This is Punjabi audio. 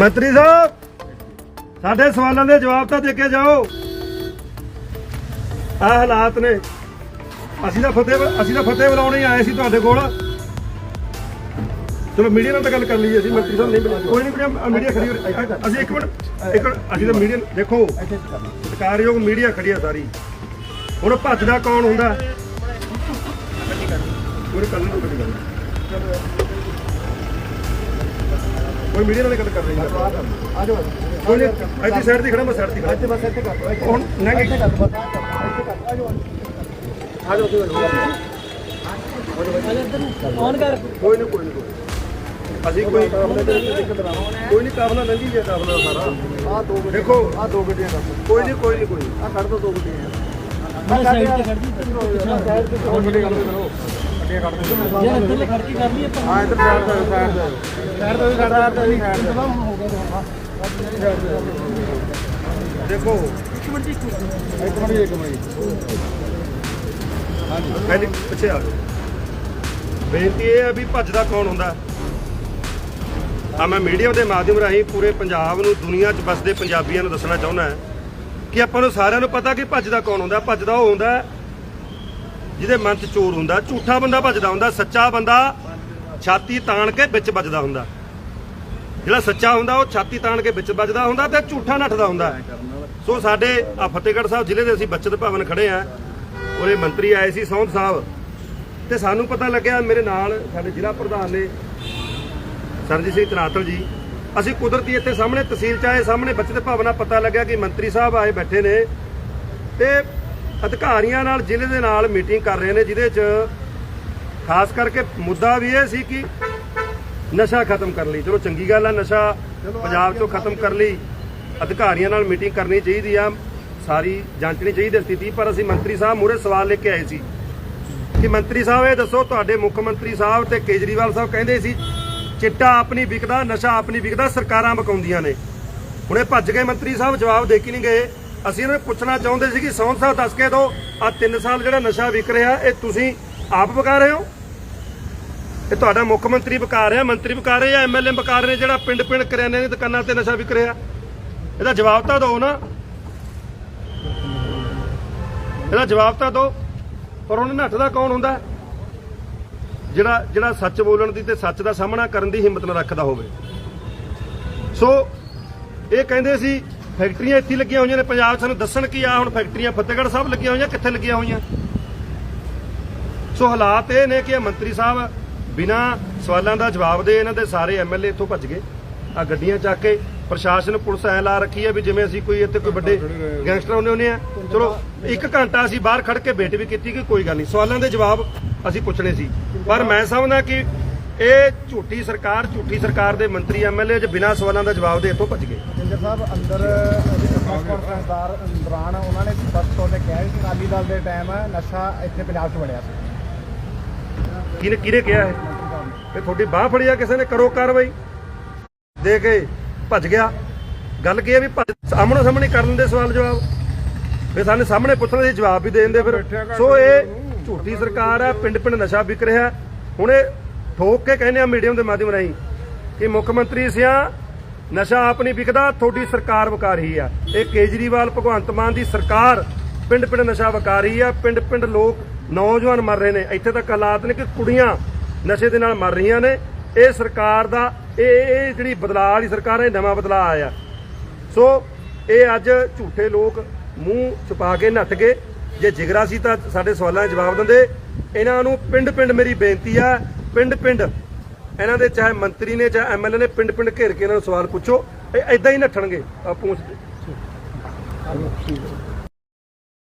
ਮੰਤਰੀ ਸਾਹਿਬ ਸਾਡੇ ਸਵਾਲਾਂ ਦੇ ਜਵਾਬ ਤਾਂ ਦੇ ਕੇ ਜਾਓ। ਆ ਹਾਲਾਤ ਨੇ। ਅਸੀਂ ਤਾਂ ਫਤਿਹ ਅਸੀਂ ਤਾਂ ਫਤਿਹ ਬੁਲਾਉਣ ਆਏ ਸੀ ਤੁਹਾਡੇ ਕੋਲ। ਚਲੋ ਮੀਡੀਆ ਨਾਲ ਤਾਂ ਗੱਲ ਕਰ ਲਈ ਅਸੀਂ ਮੰਤਰੀ ਸਾਹਿਬ ਨਹੀਂ ਬੁਲਾਇਆ ਕੋਈ ਨਹੀਂ ਮੀਡੀਆ ਖੜੀ ਹੋ ਅਸੀਂ ਇੱਕ ਮਿੰਟ ਇੱਕ ਮਿੰਟ, ਅਸੀਂ ਤਾਂ ਮੀਡੀਆ ਦੇਖੋ ਸਤਿਕਾਰਯੋਗ ਮੀਡੀਆ ਖੜੀ ਆ ਸਾਰੀ। ਹੁਣ ਭੱਜਦਾ ਕੌਣ ਹੁੰਦਾ? ਕੋਈ ਕੱਲ ਨੂੰ ਕਦੀ ਗੱਲ ਕੋਈ ਮੀਡੀਆ ਨਾਲ ਗੱਲ ਕਰ ਰਹੀ ਹੈ। ਆ ਜਾਓ ਕੋਈ ਨਹੀਂ ਇੱਥੇ ਸਾਈਡ ਤੇ ਖੜਾ ਮੈਂ ਸਾਈਡ ਤੇ ਖੜਾ ਇੱਥੇ ਬਸ ਇੱਥੇ ਕਰ। ਲਓ ਹੁਣ ਨਹੀਂ। ਇੱਥੇ ਕਰ ਬਸ ਇੱਥੇ ਕਰ। ਆ ਜਾਓ ਆ ਜਾਓ ਤੁਸੀਂ ਔਨ ਕਰ। ਕੋਈ ਨਹੀਂ ਕੋਈ ਨਹੀਂ ਅਸੀਂ ਕੋਈ ਕੋਈ ਨਹੀਂ ਕਾਬਲਾ ਨਹੀਂ ਜੇ ਕਾਬਲਾ ਸਾਰਾ। ਆ ਦੋ ਦੇਖੋ। ਆ ਦੋ ਗੱਡੀਆਂ ਕਰ ਕੋਈ ਨਹੀਂ ਕੋਈ ਨਹੀਂ ਕੋਈ ਆ ਕੱਢ ਦੋ ਦੋ ਗੱਡੀਆਂ। ਮੈਂ ਸਾਈਡ ਤੇ ਖੜ ਗਈ ਸਾਈਡ ਤੇ ਦੋ ਗੱਡੀਆਂ ਕਰ? ਗੱਡੀਆਂ ਕੱਢ ਦੋ ਯਾਰ ਇੱਧਰਲੇ ਖੜ ਕੇ ਕਰ ਲਈ ਆਪਾਂ ਹਾਂ ਇੱਧਰ ਸਾਈਡ ਤੇ ਸਾਈਡ ਤੇ। ਸਾਈਡ ਤੇ ਸਾਈਡ ਤੇ ਸਾਈਡ ਤੇ। ਹੋ ਗਿਆ ਦੇਖੋ। ਇੱਕ ਮਿੰਟ ਇੱਕ ਮਿੰਟ। ਪਹਿਲੇ ਪਿੱਛੇ ਆ ਜਾਓ। ਬੇਨਤੀ ਇਹ ਹੈ ਵੀ ਭੱਜਦਾ ਕੌਣ ਹੁੰਦਾ? ਆ ਮੈਂ ਮੀਡੀਆ ਦੇ ਮਾਧਿਅਮ ਰਾਹੀਂ ਪੂਰੇ ਪੰਜਾਬ ਨੂੰ ਦੁਨੀਆ 'ਚ ਵਸਦੇ ਪੰਜਾਬੀਆਂ ਨੂੰ ਦੱਸਣਾ ਚਾਹੁੰਦਾ ਕਿ ਆਪਾਂ ਨੂੰ ਸਾਰਿਆਂ ਨੂੰ ਪਤਾ ਕਿ ਭੱਜਦਾ ਕੌਣ ਹੁੰਦਾ। ਭੱਜਦਾ ਉਹ ਹੁੰਦਾ ਜਿਹਦੇ ਮਨ 'ਚ ਚੋਰ ਹੁੰਦਾ, ਝੂਠਾ ਬੰਦਾ ਭੱਜਦਾ ਹੁੰਦਾ, ਸੱਚਾ ਬੰਦਾ ਛਾਤੀ ਤਾਣ ਕੇ ਵਿੱਚ ਵੱਜਦਾ ਹੁੰਦਾ। ਜਿਹੜਾ ਸੱਚਾ ਹੁੰਦਾ, ਉਹ ਛਾਤੀ ਤਾਣ ਕੇ ਵਿੱਚ ਵੱਜਦਾ ਹੁੰਦਾ ਤੇ ਝੂਠਾ ਨੱਠਦਾ ਹੁੰਦਾ। ਸੋ ਸਾਡੇ ਆ ਫਤਿਹਗੜ੍ਹ ਸਾਹਿਬ ਜ਼ਿਲ੍ਹੇ ਦੇ ਅਸੀਂ ਬੱਚਤ ਭਵਨ ਖੜੇ ਆ। ਉਰੇ ਮੰਤਰੀ ਆਏ ਸੀ, ਸੌਂਦ ਸਾਹਿਬ। ਤੇ ਸਾਨੂੰ ਪਤਾ ਲੱਗਿਆ ਮੇਰੇ ਨਾਲ ਸਾਡੇ ਜ਼ਿਲ੍ਹਾ ਪ੍ਰਧਾਨ ਨੇ ਸਰਜੀਤ ਸਿੰਘ ਤਨਾਤਲ ਜੀ। ਅਸੀਂ ਕੁਦਰਤੀ ਇੱਥੇ ਸਾਹਮਣੇ ਤਹਿਸੀਲ ਚ ਆਏ, ਸਾਹਮਣੇ ਬੱਚਤ ਭਵਨ ਆ, ਪਤਾ ਲੱਗਿਆ ਕਿ ਮੰਤਰੀ ਸਾਹਿਬ ਆਏ ਬੈਠੇ ਨੇ। ਤੇ ਅਧਿਕਾਰੀਆਂ ਨਾਲ ਜ਼ਿਲ੍ਹੇ ਦੇ ਨਾਲ ਮੀਟਿੰਗ ਕਰ ਰਹੇ ਨੇ ਜਿਹਦੇ ਚ ਖਾਸ ਕਰਕੇ ਮੁੱਦਾ ਵੀ ਇਹ ਸੀ ਕਿ ਨਸ਼ਾ ਖਤਮ ਕਰ ਲਈ। ਚਲੋ ਚੰਗੀ ਗੱਲ ਆ ਨਸ਼ਾ ਪੰਜਾਬ ਚੋਂ ਖਤਮ ਕਰ ਲਈ। ਅਧਿਕਾਰੀਆਂ ਨਾਲ ਮੀਟਿੰਗ ਕਰਨੀ ਚਾਹੀਦੀ ਆ ਸਾਰੀ ਜਾਂਚਣੀ ਚਾਹੀਦੀ ਸਥਿਤੀ ਪਰ ਅਸੀਂ ਮੰਤਰੀ ਸਾਹਿਬ ਮੂਹਰੇ ਸਵਾਲ ਲੈ ਕੇ ਆਏ ਸੀ ਕਿ ਮੰਤਰੀ ਸਾਹਿਬ ਇਹ ਦੱਸੋ ਤੁਹਾਡੇ ਮੁੱਖ ਮੰਤਰੀ ਸਾਹਿਬ ਤੇ ਕੇਜਰੀਵਾਲ ਸਾਹਿਬ ਕਹਿੰਦੇ ਸੀ ਚਿੱਟਾ ਆਪਣੀ ਵਿਕਦਾ ਨਸ਼ਾ ਆਪਣੀ ਵਿਕਦਾ ਸਰਕਾਰਾਂ ਬਕਾਉਂਦੀਆਂ ਨੇ। ਹੁਣੇ ਭੱਜ ਗਏ ਮੰਤਰੀ ਸਾਹਿਬ ਜਵਾਬ ਦੇ ਕੇ ਨਹੀਂ ਗਏ। ਅਸੀਂ ਇਹਨਾਂ ਨੂੰ ਪੁੱਛਣਾ ਚਾਹੁੰਦੇ ਸੀ ਕਿ ਸੌਂਦ ਸਾਹਿਬ ਦੱਸ ਕੇ ਦਿਓ ਆ 3 ਸਾਲ ਜਿਹੜਾ ਨਸ਼ਾ ਵਿਕ ਰਿਹਾ, ਇਹ ਤੁਸੀਂ ਆਪ ਵਿਕਾ ਰਹੇ ਹੋ? ਇਹ ਤੁਹਾਡਾ ਮੁੱਖ ਮੰਤਰੀ ਵਿਕਾ ਰਿਹਾ, ਮੰਤਰੀ ਵਿਕਾ ਰਹੇ ਜਾਂ ਐਮਐਲਏ ਵਿਕਾ ਰਹੇ ਜਿਹੜਾ ਪਿੰਡ ਪਿੰਡ ਕਰਿਆਨੇ ਦੀਆਂ ਦੁਕਾਨਾਂ ਤੇ ਨਸ਼ਾ ਵਿਕ ਰਿਹਾ? ਇਹਦਾ ਜਵਾਬ ਤਾਂ ਦਿਓ ਨਾ। ਇਹਦਾ ਜਵਾਬ ਤਾਂ ਦਿਓ। ਪਰ ਉਹਨੇ ਨੱਠਦਾ ਕੌਣ ਹੁੰਦਾ? ਜਿਹੜਾ ਜਿਹੜਾ ਸੱਚ ਬੋਲਣ ਦੀ ਤੇ ਸੱਚ ਦਾ ਸਾਹਮਣਾ ਕਰਨ ਦੀ ਹਿੰਮਤ ਨਾ ਰੱਖਦਾ ਹੋਵੇ। ਸੋ, ਇਹ ਕਹਿੰਦੇ ਸੀ ਫੈਕਟਰੀਆਂ ਇੱਥੇ ਲੱਗੀਆਂ ਹੋਈਆਂ ਨੇ, ਪੰਜਾਬ ਸਾਨੂੰ ਦੱਸਣ ਕੀ ਆ, ਹੁਣ ਫੈਕਟਰੀਆਂ ਫਤਿਹਗੜ੍ਹ ਸਾਹਿਬ ਲੱਗੀਆਂ ਹੋਈਆਂ, ਕਿੱਥੇ ਲੱਗੀਆਂ ਹੋਈਆਂ? ਸੋ ਹਾਲਾਤ ਇਹ ਨੇ ਕਿ ਮੰਤਰੀ ਸਾਹਿਬ ਬਿਨਾ ਸਵਾਲਾਂ ਦਾ ਜਵਾਬ ਦੇ ਇਹਨਾਂ ਦੇ ਸਾਰੇ ਐਮਐਲਏ ਇੱਥੋਂ ਭੱਜ ਗਏ ਆ ਗੱਡੀਆਂ ਚੱਕ ਕੇ ਪ੍ਰਸ਼ਾਸਨ ਪੁਲਿਸ ਐ ਲਾ ਰੱਖੀ ਹੈ ਵੀ ਜਿਵੇਂ ਅਸੀਂ ਕੋਈ ਇੱਥੇ ਕੋਈ ਵੱਡੇ ਗੈਂਗਸਟਰ ਆਉਂਦੇ ਹੁੰਦੇ ਆ, ਚਲੋ ਇੱਕ ਘੰਟਾ ਅਸੀਂ ਬਾਹਰ ਖੜ ਕੇ ਵੇਟ ਵੀ ਕੀਤੀ ਕਿ ਕੋਈ ਗੱਲ ਨਹੀਂ, ਸਵਾਲਾਂ ਦੇ ਜਵਾਬ ਅਸੀਂ ਪੁੱਛਣੇ ਸੀ। ਪਰ ਮੈਂ ਸਮਝਦਾ ਕਿ ਇਹ ਝੂਠੀ ਸਰਕਾਰ ਝੂਠੀ ਸਰਕਾਰ ਦੇ ਮੰਤਰੀ ਐਮਐਲਏ ਜ ਬਿਨਾਂ ਸਵਾਲਾਂ ਦਾ ਜਵਾਬ ਦੇ ਇੱਥੋਂ ਭੱਜ ਗਏ। ਜਿੰਦਰ ਸਾਹਿਬ ਅੰਦਰ ਪ੍ਰੈਸ ਕਾਨਫਰੰਸ ਦਾਰ- ਦੌਰਾਨ ਉਹਨਾਂ ਨੇ ਸੱਚ ਤੌਰ ਤੇ ਕਿਹਾ ਕਿ ਅਕਾਲੀ ਦਲ ਦੇ ਟਾਈਮ ਨਸ਼ਾ ਇੱਥੇ ਪੰਜਾਬ 'ਚ ਵੜਿਆ ਸੀ। ਕਿਹਨੇ ਕਿਹਨੇ ਕਿਹਾ ਹੈ ਤੇ ਤੁਹਾਡੀ ਬਾਹ ਫੜਿਆ ਕਿਸੇ ਨੇ? ਕਰੋ ਕਾਰਵਾਈ। ਦੇ ਕੇ ਭੱਜ ਗਿਆ। ਗੱਲ ਕੀ ਹੈ ਵੀ ਭੱਜ ਸਾਹਮਣੇ ਸਾਹਮਣੇ ਕਰ ਲੈਂਦੇ ਸਵਾਲ ਜਵਾਬ। ਫਿਰ ਸਾਨੂੰ ਸਾਹਮਣੇ ਪੁੱਛਣ ਦੇ ਜਵਾਬ ਵੀ ਦੇ ਦਿੰਦੇ ਫਿਰ। ਸੋ ਇਹ ਝੂਠੀ ਸਰਕਾਰ ਹੈ ਪਿੰਡ ਪਿੰਡ ਨਸ਼ਾ ਵਿਕ ਰਿਹਾ। ਹੁਣ ਇਹ ਠੋਕ ਕੇ ਕਹਿੰਦੇ ਆ ਮੀਡੀਅਮ ਦੇ ਮਾਧਿਅਮ ਰਾਹੀਂ ਕਿ ਮੁੱਖ ਮੰਤਰੀ ਸਿਆ ਨਸ਼ਾ ਆਪ ਨਹੀਂ ਵਿਕਦਾ, ਤੁਹਾਡੀ ਸਰਕਾਰ ਵਿਕਾ ਰਹੀ ਆ। ਇਹ ਕੇਜਰੀਵਾਲ, ਭਗਵੰਤ ਮਾਨ ਦੀ ਸਰਕਾਰ ਪਿੰਡ ਪਿੰਡ ਨਸ਼ਾ ਵਿਕਾ ਰਹੀ ਆ। ਪਿੰਡ ਪਿੰਡ ਲੋਕ ਨੌਜਵਾਨ ਮਰ ਰਹੇ ਨੇ। ਇੱਥੇ ਤੱਕ ਹਾਲਾਤ ਨੇ ਕਿ ਕੁੜੀਆਂ ਨਸ਼ੇ ਦੇ ਨਾਲ ਮਰ ਰਹੀਆਂ ਨੇ। ਇਹ ਸਰਕਾਰ ਦਾ, ਇਹ ਇਹ ਜਿਹੜੀ ਬਦਲਾਅ ਵਾਲੀ ਸਰਕਾਰ ਹੈ, ਇਹ ਨਵਾਂ ਬਦਲਾਅ ਆਇਆ। ਸੋ, ਇਹ ਅੱਜ ਝੂਠੇ ਲੋਕ ਮੂੰਹ ਛੁਪਾ ਕੇ ਨੱਠ ਗਏ। ਜੇ ਜਿਗਰਾ ਸੀ ਤਾਂ ਸਾਡੇ ਸਵਾਲਾਂ ਦੇ ਜਵਾਬ ਦਿੰਦੇ। ਇਹਨਾਂ ਨੂੰ ਪਿੰਡ ਪਿੰਡ ਮੇਰੀ ਬੇਨਤੀ ਆ। ਪਿੰਡ ਪਿੰਡ ਇਹਨਾਂ ਦੇ ਚਾਹੇ ਮੰਤਰੀ ਨੇ ਚਾਹੇ ਐਮਐਲਏ ਨੇ ਪਿੰਡ ਪਿੰਡ ਘੇਰ ਕੇ ਇਹਨਾਂ ਨੂੰ ਸਵਾਲ ਪੁੱਛੋ, ਇਹ ਐਦਾਂ ਹੀ ਨੱਠਣਗੇ ਆ ਪੂੰਛ